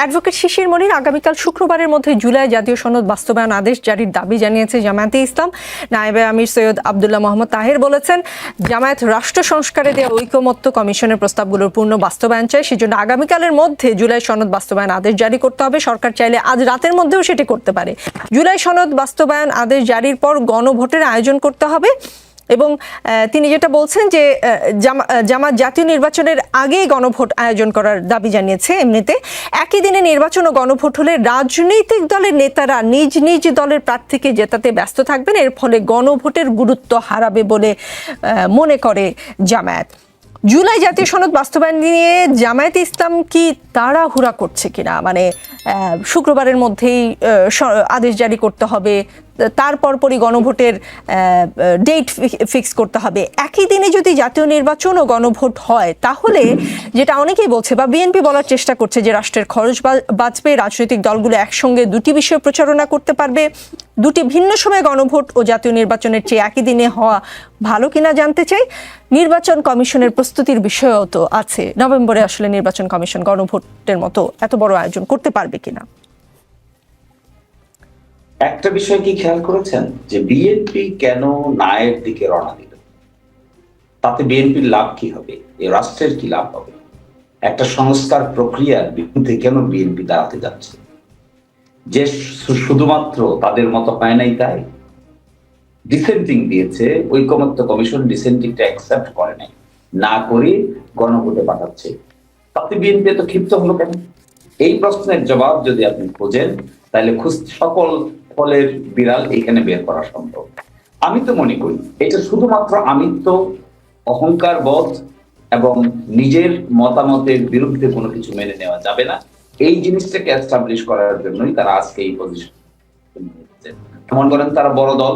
Advocate শিশির মনির আগামীকাল শুক্রবারের মধ্যে জুলাই জাতীয় সনদ বাস্তবায়ন আদেশ জারির দাবি জানিয়েছে জামায়াতে ইসলাম। নায়েবে আমির সৈয়দ আবদুল্লাহ মোহাম্মদ তাহের বলেছেন, জামায়াত রাষ্ট্র সংস্কারে দেওয়া ঐকমত্য কমিশনের প্রস্তাবগুলোর পূর্ণ বাস্তবায়ন চায়, সেজন্য আগামীকালের মধ্যে জুলাই সনদ বাস্তবায়ন আদেশ জারি করতে হবে। সরকার চাইলে আজ রাতের মধ্যেও সেটি করতে পারে। জুলাই সনদ বাস্তবায়ন আদেশ জারির পর গণভোটের আয়োজন করতে হবে। এবং তিনি যেটা বলছেন যে জামা- জাতীয় নির্বাচনের আগেই গণভোট আয়োজন করার দাবি জানিয়েছে এমনিতে। একই দিনে নির্বাচন ও গণভোট হলে রাজনৈতিক দলের নেতারা নিজ নিজ দলের প্রার্থীকে জেতাতে ব্যস্ত থাকবেন। এর ফলে গণভোটের গুরুত্ব হারাবে বলে মনে করে জামায়াত। জুলাই জাতীয় সনদ বাস্তবায়ন নিয়ে জামায়াত ইসলাম কি তাড়াহুড়া করছে কিনা? মানে শুক্রবারের মধ্যেই আদেশ জারি করতে হবে, তারপর পরই গণভোটের ডেট ফিক্স করতে হবে। একই দিনে যদি জাতীয় নির্বাচন ও গণভোট হয়, তাহলে যেটা অনেকেই বলছে বা বিএনপি বলার চেষ্টা করছে যে রাষ্ট্রের খরচ বাঁচবে, রাজনৈতিক দলগুলো একসঙ্গে দুটি বিষয়ে প্রচারণা করতে পারবে, দুটি ভিন্ন সময়ে গণভোট ও জাতীয় নির্বাচনের চেয়ে একই দিনে হওয়া ভালো কিনা জানতে চাই। নির্বাচন কমিশনের প্রস্তুতির বিষয়ও তো আছে। নভেম্বরে আসলে নির্বাচন কমিশন গণভোটের মতো এত বড় আয়োজন করতে পারবে কিনা? একটা বিষয় কি খেয়াল করেছেন? যে বিএনপি কেন নায়ের দিকে রওনা দিল? তাতে বিএনপির লাভ কি হবে? এই রাষ্ট্রের কি লাভ হবে? একটা সংস্কার প্রক্রিয়ার বিরুদ্ধে কেন বিএনপি দাঁড়াতে যাচ্ছে? যে শুধুমাত্র তাদের মতো হয় নাই তাই? ডিসেন্টিং দিয়েছে, ঐকমত্য কমিশন ডিসেন্টিংটা অ্যাকসেপ্ট করে নাই। না করে গণভোটে পাঠাচ্ছে। তাতে বিএনপি এত ক্ষিপ্ত হলো কেন? এই প্রশ্নের জবাব যদি আপনি খোঁজেন, তাহলে সকল ফলের বিড়াল এখানে বের করা সম্ভব। আমি তো মনে করি, এটা শুধুমাত্র আমিত্ব, অহংকার বোধ এবং নিজের মতামতের বিরুদ্ধে কোনো কিছু মেনে নেওয়া যাবে না। এই জিনিসটাকে এস্টাবলিশ করার জন্যই তারা আজকে এই পজিশন মনে করেন তারা বড় দল,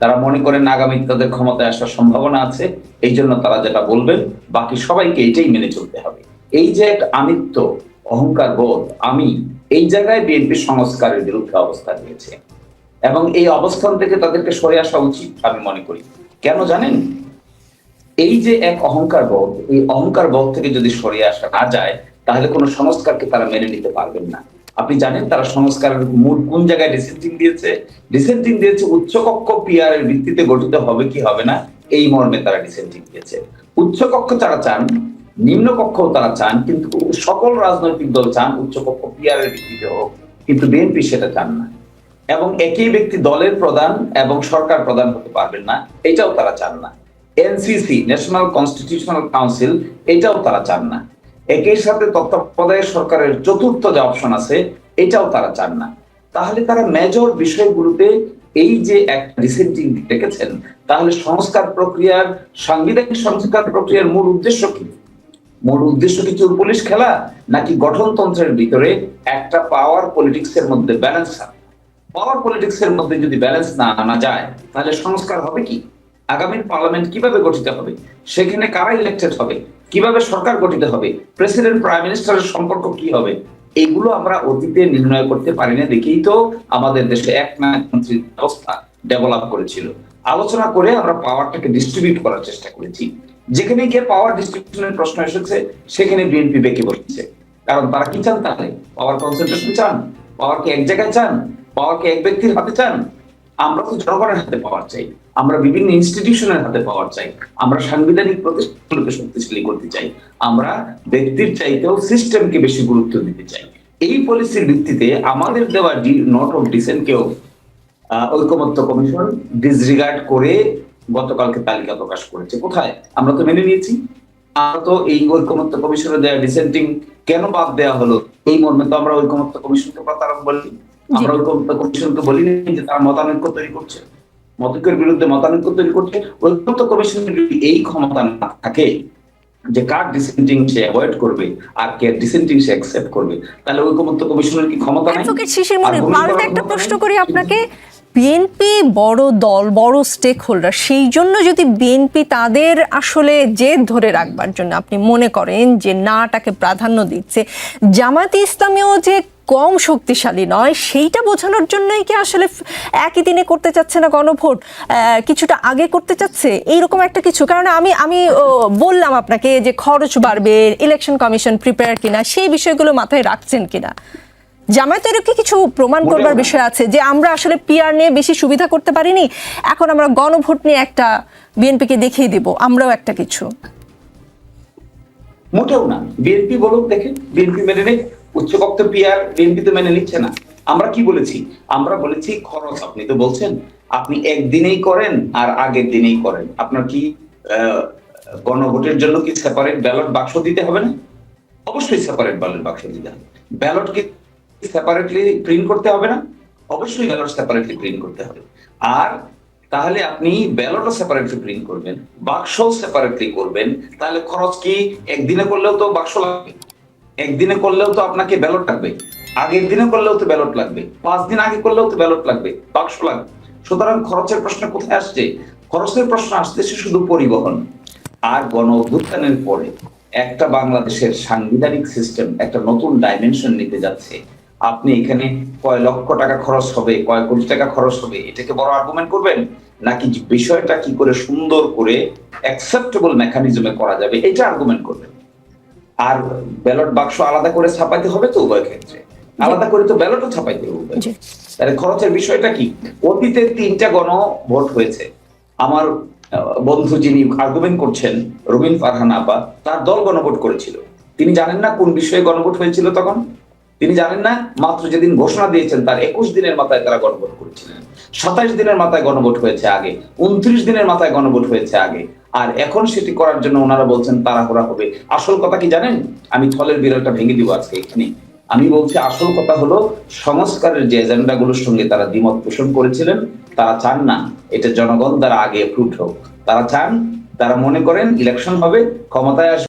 তারা মনে করেন আগামী তাদের ক্ষমতায় আসার সম্ভাবনা আছে, এই জন্য তারা যেটা বলবেন, বাকি সবাইকে এটাই মেনে চলতে হবে। এই যে এক আমিত্ব, অহংকার বোধ, আমি এই জায়গায় বিএনপি সংস্কারের বিরুদ্ধে অবস্থান নিয়েছে। এবং এই অবস্থান থেকে তাদেরকে সরে আসা উচিত, আমি মনে করি। কেন জানেন? এই যে এক অহংকার বোধ, এই অহংকার বোধ থেকে যদি সরে আসা না যায়, তাহলে কোনো সংস্কারকে তারা মেনে নিতে পারবেন না। আপনি জানেন তারা সংস্কারের মূল কোন জায়গায় ডিসেন্টিং দিয়েছে? ডিসেন্টিং দিয়েছে উচ্চকক্ষ পিআর এর ভিত্তিতে গঠিত হবে কি হবে না, এই মর্মে তারা ডিসেন্টিং দিয়েছে। উচ্চকক্ষ তারা চান নিম্নকক্ষ তারা চান, কিন্তু সকল রাজনৈতিক দল চান, উচ্চকক্ষ পিআর এর ভিত্তিতে হোক, কিন্তু বিএনপি সেটা চান না। এবং একই ব্যক্তি দলের প্রধান এবং সরকার প্রধান হতে পারবেন না, এটাও তারা চান না। এনসিসি ন্যাশনাল কনস্টিটিউশনাল কাউন্সিল এটাও তারা চান না। একই সাথে তত্ত্বাবধায়ক সরকারের চতুর্থ যে অপশন আছে, এটাও তারা চান না। তাহলে তারা মেজর বিষয়গুলোতে এই যে একটা ডিসেন্টিং রেখেছেন তাহলে সংস্কার প্রক্রিয়ার, সাংবিধানিক সংস্কার প্রক্রিয়ার মূল উদ্দেশ্য কি? মূল উদ্দেশ্য কি চোর পুলিশ খেলা, নাকি গঠনতন্ত্রের ভিতরে একটা পাওয়ার পলিটিক্স এর মধ্যে ব্যালেন্স পাওয়ার পলিটিক্স এর মধ্যে যদি ব্যালেন্স না আনা যায়, তাহলে সংস্কার হবে কি? আগামীর পার্লামেন্ট কীভাবে গঠিত হবে? সেখানে কারা ইলেক্টেড হবে? কীভাবে সরকার গঠিত হবে? প্রেসিডেন্ট প্রাইম মিনিস্টারের সম্পর্ক কি হবে? এগুলো আমরা অতীতে নির্ণয় করতে পারি না দেখেই তো আমাদের দেশে এক নায়কমন্ত্রীর ব্যবস্থা ডেভেলপ করেছিল। আলোচনা করে আমরা পাওয়ারটাকে ডিস্ট্রিবিউট করার চেষ্টা করেছি। যেখানে গিয়ে পাওয়ার ডিস্ট্রিবিউশনের প্রশ্ন এসেছে, সেখানে বিএনপি বেঁকে বসেছে। কারণ তারা কি চান তাহলে? পাওয়ার কনসেন্ট্রেশন চান? পাওয়ার কি এক জায়গায় চান? পাওয়ার কি এক ব্যক্তির হাতে চান? আমরা তো জনগণের হাতে পাওয়ার চাই। আমরা বিভিন্ন ইনস্টিটিউশনের হাতে পাওয়ার চাই। আমরা সাংবিধানিক প্রতিষ্ঠানগুলোকে শক্তিশালী করতে চাই। আমরা ব্যক্তির চাইতেও সিস্টেমকে বেশি গুরুত্ব দিতে চাই। এই পলিসির ভিত্তিতে আমাদের দেওয়া নোট অফ ডিসেন্টকেও ঐকমত্য কমিশন ডিসরিগার্ড করে গতকালকে তালিকা প্রকাশ করেছে। কোথায়? আমরা তো মেনে নিয়েছি। আমরা তো এই ঐকমত্য কমিশনে দেওয়া ডিসেন্টিং কেন বাদ দেওয়া হলো? এই মর্মে তো আমরা ঐকমত্য কমিশনকে প্রতারক বলি। আমরা ঐকমত্য কমিশনকে বলিনি যে তারা মতানৈক্য তৈরি করছে। মতৈক্যের বিরুদ্ধে মতানৈক্য তৈরি করছে। ঐকমত্য কমিশনের এই ক্ষমতা না থাকে যে কার ডিসেন্টিং সে অ্যাভয়েড করবে আর কে ডিসেন্টিং সে অ্যাকসেপ্ট করবে তাহলে ঐকমত্য কমিশনের কি ক্ষমতা নাই? একটা প্রশ্ন করি আপনাকে। বিএনপি বড় দল, বড় স্টেক হোল্ডার সেই জন্য যদি বিএনপি তাদের আসলে জেদ ধরে রাখবার জন্য আপনি মনে করেন যে নাটাকে প্রাধান্য দিচ্ছে জামাতে ইসলামেও যে কম শক্তিশালী নয়, সেইটা বোঝানোর জন্যই কি আসলে একই দিনে করতে চাচ্ছে না গণভোট? কিছুটা আগে করতে চাচ্ছে? এইরকম একটা কিছু। কারণ আমি আমি বললাম আপনাকে যে খরচ বাড়বে ইলেকশন কমিশন প্রিপেয়ার কিনা, সেই বিষয়গুলো মাথায় রাখছেন কিনা? জামায়াতের কি কিছু প্রমাণ করবার বিষয় আছে যে আমরা আসলে পিআর নিয়ে বেশি সুবিধা করতে পারিনি? এখন আমরা গণভোট নিয়ে একটা বিএনপিকে দেখিয়ে দিব আমরাও একটা কিছু। মোটেও না। বিএনপি বলুক দেখে বিএনপি মেনে নেই উচ্চকক্ষ পিয়ার বিএনপি তো মেনে নিচ্ছে না। আমরা কি বলেছি? আমরা বলেছি খরচ। আপনি তো বলছেন আপনি একদিনেই করেন আর আগের দিনেই করেন। আপনার কি আহ, গণভোটের জন্য কি সেপারেট ব্যালট বাক্স দিতে হবে না? অবশ্যই সেপারেট ব্যালট বাক্স দিতে হবে। ব্যালট কি সেপারেটলি প্রিন্ট করতে হবে না। অবশ্যই ব্যালট সেপারেটলি প্রিন্ট করতে হবে। আর তাহলে আপনি ব্যালটও সেপারেটলি প্রিন্ট করবেন বাক্সও সেপারেটলি করবেন। তাহলে খরচ কি? একদিনে করলেও তো বাক্স লাগবে। একদিনে করলেও তো আপনাকে ব্যালট লাগবে। আগের দিনে করলেও তো ব্যালট লাগবে। পাঁচ দিন আগে করলেও তো ব্যালট লাগবে, বাক্স লাগবে। সুতরাং খরচের প্রশ্ন কোথায় আসছে? খরচের প্রশ্ন আসতেছে শুধু পরিবহন আর গণ অভ্যুত্থানের পরে। একটা বাংলাদেশের সাংবিধানিক সিস্টেম একটা নতুন ডাইমেনশন নিতে যাচ্ছে। আপনি এখানে কয় লক্ষ টাকা খরচ হবে কয় কোটি টাকা খরচ হবে এটাকে বড় আর্গুমেন্ট করবেন? নাকি বিষয়টা কি করে সুন্দর করে অ্যাকসেপ্টেবল মেকানিজমে করা যাবে এটা আর্গুমেন্ট করবেন। আর ব্যালট বাক্স আলাদা করে ছাপাইতে হবে তো উভয় ক্ষেত্রে। আলাদা করে তো ব্যালটও ছাপাইতে হবে তাহলে খরচের বিষয়টা কি? অতীতে তিনটা গণ ভোট হয়েছে। আমার বন্ধু যিনি আর্গুমেন্ট করছেন রবিন ফারহান আপা তার দল গণভোট করেছিল। তিনি জানেন না কোন বিষয়ে গণভোট হয়েছিল তখন? তিনি জানেন না, মাত্র যেদিন ঘোষণা দিয়েছেন তার একুশ দিনের মাথায় তারা গণভোট করেছিলেন। সাতাইশ দিনের মাথায় গণভোট হয়েছে আগে, উনত্রিশ দিনের মাথায় গণভোট হয়েছে আগে। আর এখন সেটি করার জন্য ওনারা বলছেন তাড়াহুড়া হবে। আসল কথা কি জানেন? আমি থলের বিড়ালটা ভেঙে দিব আজকে এখানে। আমি বলছি আসল কথা হলো, সংস্কারের যে এজেন্ডা গুলোর সঙ্গে তারা দ্বিমত পোষণ করেছিলেন, তারা চান না, এটা জনগণ দ্বারা আগে অ্যাপ্রুভ হোক। তারা চান, তারা মনে করেন ইলেকশন হবে, ক্ষমতায় আসবে।